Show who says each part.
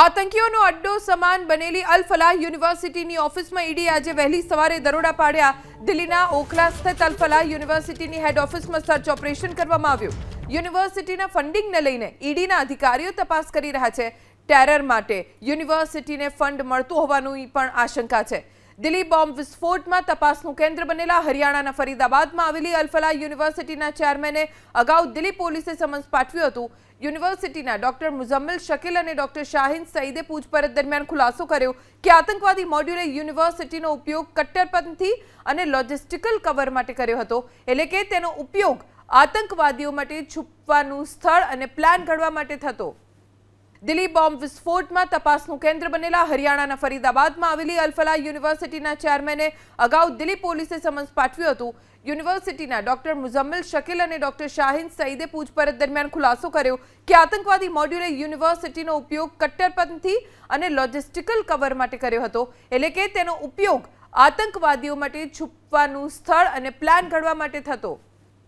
Speaker 1: આતંકીઓનો અડ્ડો સમાન બનેલી અલ ફલાહ યુનિવર્સિટીની ઓફિસમાં ઈડી આજે વહેલી સવારે દરોડા પાડ્યા. દિલ્હીના ઓખલા સ્થિત અલ ફલાહ યુનિવર્સિટીની હેડ ઓફિસમાં સર્ચ ઓપરેશન કરવામાં આવ્યું. યુનિવર્સિટીના ફંડિંગને લઈને ઈડીના અધિકારીઓ તપાસ કરી રહ્યા છે. ટેરર માટે યુનિવર્સિટીને ફંડ મળતું હોવાની પણ આશંકા છે. દિલ્હી બોમ્બ વિસ્ફોટમાં તપાસનું કેન્દ્ર બનેલા હરિયાણાના ફરીદાબાદમાં આવેલી અલફલા યુનિવર્સિટીના ચેરમેને અગાઉ દિલ્હી પોલીસે સમન્સ પાઠવ્યું હતું. યુનિવર્સિટીના ડોક્ટર મુઝમ્મિલ શકીલ અને ડોક્ટર શાહીન સઈદે પૂછપરછ દરમિયાન ખુલાસો કર્યો કે આતંકવાદી મોડ્યુલે યુનિવર્સિટીનો ઉપયોગ કટ્ટરપંથી અને લોજિસ્ટિકલ કવર માટે કર્યો હતો, એટલે કે તેનો ઉપયોગ આતંકવાદીઓ માટે છુપવાનું સ્થળ અને પ્લાન ઘડવા માટે થતો. દિલ્હી બોમ્બ વિસ્ફોટમાં તપાસનું કેન્દ્ર બનેલા હરિયાણાના ફરીદાબાદમાં આવેલી અલફલા યુનિવર્સિટીના ચેરમેને અગાઉ દિલ્હી પોલીસે સમન્સ પાઠવ્યું હતું. યુનિવર્સિટીના ડોક્ટર મુઝમ્મિલ શકીલ અને ડોક્ટર શાહીન સઈદે પૂછપરછ દરમિયાન ખુલાસો કર્યો કે આતંકવાદી મોડ્યુલે યુનિવર્સિટીનો ઉપયોગ કટ્ટરપંથી અને લોજિસ્ટિકલ કવર માટે કર્યો હતો, એટલે કે તેનો ઉપયોગ આતંકવાદીઓ માટે છુપવાનું સ્થળ અને પ્લાન ઘડવા માટે થતો.